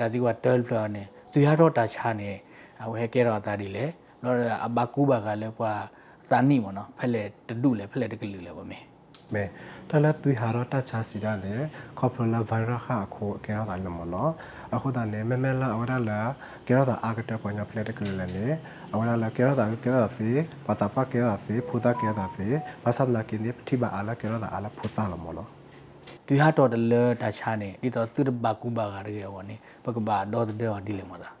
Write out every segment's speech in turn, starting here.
ဒါဒီက12ဖလာနေသူရတော့တာချာနေအဝဲကဲတော့တာဒီလေတော့အဘကူဘာကလည်းပွာသာနိမနော်ဖက်လေတတုလေဖက်လေတကလူလေဗမေမဲတလသွေဟာရတချာစီရလေခေါပလဗိုင်းရပ်ခအခုကဲရတာလမနော်အခုတည်းမဲမဲလာအဝရလာကဲရတာအာကတက်ပေါ်ညာဖလက်တကလေးလေအဝရလာကဲရတာကဲရတာစီပတာပကဲရတာစီဖူတာကဲရတာစီဘာသာနာကိနေပတိဘာအလာကဲရတာအလာဖူတာလမနော် သူရတော့တလေတာချာနေဒီတော့သူဘကူဘာကရေဝနေပကဘာတော့တဲ့ဒီလေမသား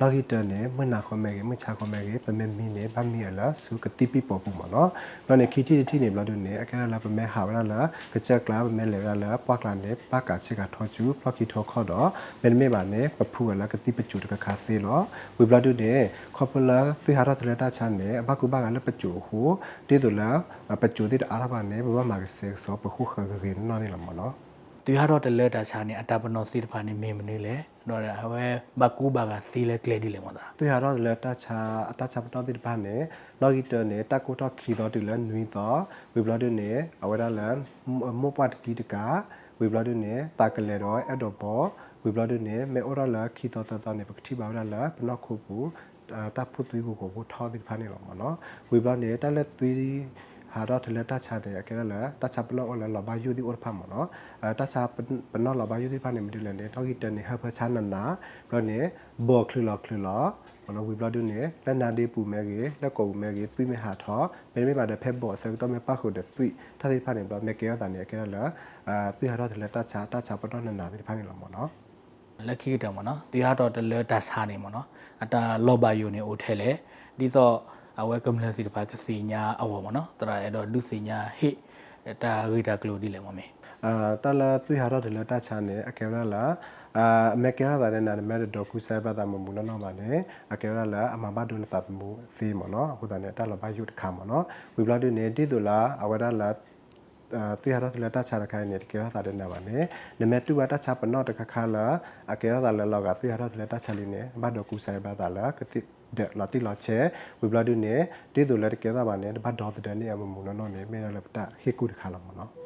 လော်ဂီတန်နဲ့မနာခွန်မဲကမချခွန်မဲကပမေမီနဲ့ဗမီအလာစုကတိပိပေါ်ပူမနော်နော်နေခီတီတီနေဘလာဒုနေအကဲလာပမဲဟာဝလာလာကချက်ကလာပမဲလေလာပွားကလာနေပကာချေကထောချူပလကီထောခေါ်တော့မင်းမေပါနေပဖူလာကတိပချူတကခါသေးလောဝီဘလာဒုနေခေါပလာဖိဟာရတလက်တာချန်နေအဘကူဘာကလည်းပချူဟူတေတူလာပချူတေအာရဘာနေဘဘမာကဆေဆောပခုခဂဂင်းနော်နေလမနော် သူရတော့တလေတာချာနေအတပနောစီတဖာနေမေမနေလေတော့အဝဲဘကူဘာကစီလေကလေဒီလေမသားသူရတော့လက်တချာအတချာပတော်တိဘာနေလော်ဂီတနေတကူတော့ခီတော့တူလဲနွီတော့ဝီဘလာဒနေအဝရလန်မောပတ်ကီတကာဝီဘလာဒနေတာကလေတော့အဲ့တော့ဘောဝီဘလာဒနေမေအော်ရလာခီတော့တတနေပကတိဘာရလာပနော့ခုပူတပ်ဖုတ်သွေးကိုကိုထောတိဖာနေလောမနော်ဝီဘလာနေတက်လက်သွေး ဟာတော့တလက်တချတဲ့ကဲလာတချပလောလလဘာယူဒီအော်ဖာမနော်တချပနောလဘာယူဒီဖာနေမဒီလနေတော့ဂီတနေဟဖချာနနာဘလနေဘောခလလခလဘလဝီဘလာဒနေလက်နာဒီပူမဲကြီးလက်ကိုမဲကြီးပြီးမဟာထောမေမေပါတဲ့ဖက်ဘောဆက်တော့မပတ်ခုတဲ့ပြီးထားတိဖာနေဘမဲကေရတာနေကဲလာအာပြီးဟာတော့တလက်တချတချပတော့နနာဒီဖာနေလောမနော်လက်ခိတယ်မနော်သူရတော့တလေတာချာနေမနော်အတာလောဘယုန်နေအိုထဲလေဒီတော့ အဝဲကမလစီတဖာကစီညာအဝမနော်တရာအဲ့တော့လူစီညာဟိတာဂီတာကလိုဒီလေမမေအာတလာသူဟာတော့ဒီလက်တချာနေအကဲရလာအာအမေကရတာနဲ့နာမဲဒေါကူဆိုင်ပါတာမမူနော်ပါနဲ့အကဲရလာအမဘဒုလတာမူစီမနော်အခုတည်းတက်လာဘယုတခါမနော်ဝီဘလာဒနေတိတူလာအဝဒလာအာ သူဟာတော့ဒီလက်တချာတခိုင်းနေတကယ်ရတာတဲ့နာပါနဲ့နမဲတူဝတချာပနော့တခခါလာအကဲရတာလဲလောက်ကသူဟာတော့ဒီလက်တချာလေးနဲ့ဘဒကူဆိုင်ပါတာလာကတိတဲ့လာတိလာချေဝီဘလာဒနေတိတူလက်တကယ်ရပါနဲ့ဘဒေါ်တဲ့နေအမမူနော်နေမဲလည်းပတဟေကူတခါလာမနော်